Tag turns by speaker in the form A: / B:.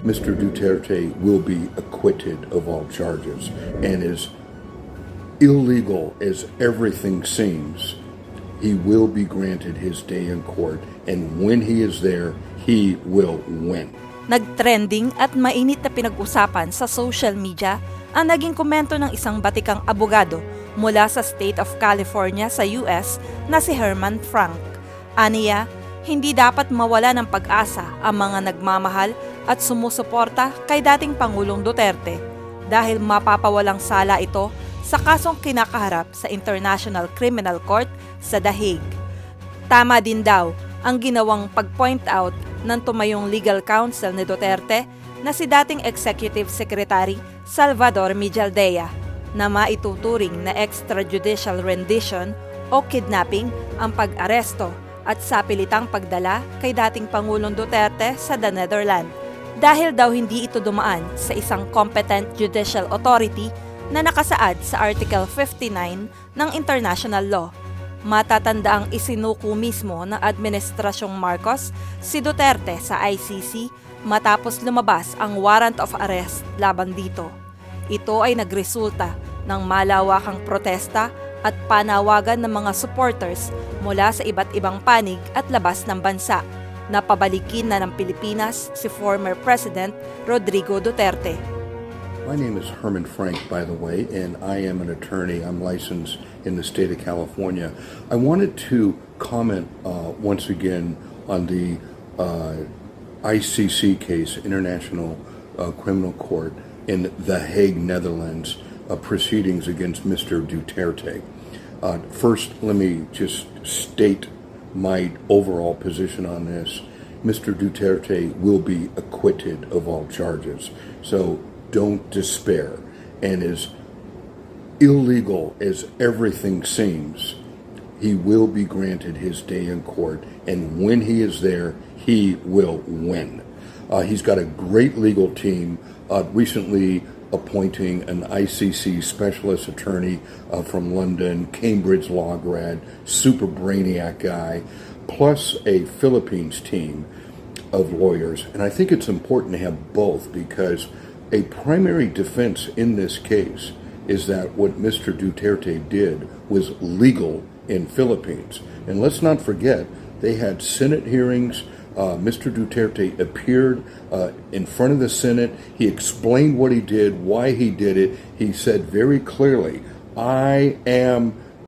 A: Mr. Duterte will be acquitted of all charges and as illegal as everything seems, he will be granted his day in court and when he is there, he will win.
B: Nagtrending at mainit na pinag-usapan sa social media ang naging komento ng isang batikang abogado mula sa State of California sa US na si Herman Frank. Aniya, hindi dapat mawala ng pag-asa ang mga nagmamahal at sumusuporta kay dating Pangulong Duterte dahil mapapawalang sala ito sa kasong kinakaharap sa International Criminal Court sa The Hague. Tama din daw ang ginawang pag-point out ng tumayong legal counsel ni Duterte na si dating Executive Secretary Salvador Mijaldea na maituturing na extrajudicial rendition o kidnapping ang pag-aresto at sapilitang pagdala kay dating Pangulong Duterte sa the Netherlands dahil daw hindi ito dumaan sa isang competent judicial authority na nakasaad sa Article 59 ng international law matatanda ang isinuko mismo ng Administrasyong Marcos si Duterte sa ICC matapos lumabas ang warrant of arrest laban dito. Ito ay nagresulta ng malawakang protesta at panawagan ng mga supporters mula sa iba't ibang panig at labas ng bansa na pabalikin na ng Pilipinas si former President Rodrigo Duterte.
A: My name is Herman Frank, by the way, and I am an attorney. I'm licensed in the state of California. I wanted to comment uh, once again on the uh, ICC case, International uh, Criminal Court, in The Hague, Netherlands, uh, proceedings against Mr. Duterte. Uh, first, let me just state my overall position on this. Mr. Duterte will be acquitted of all charges. So don't despair. And as illegal as everything seems, he will be granted his day in court. And when he is there, he will win. Uh, he's got a great legal team. Uh, recently, appointing an ICC specialist attorney uh, from London, Cambridge law grad, super brainiac guy, plus a Philippines team of lawyers. And I think it's important to have both because a primary defense in this case is that what Mr. Duterte did was legal in Philippines. And let's not forget, they had Senate hearings. Uh, Mr. Duterte appeared uh, in front of the Senate. He explained what he did, why he did it. He said very clearly, I am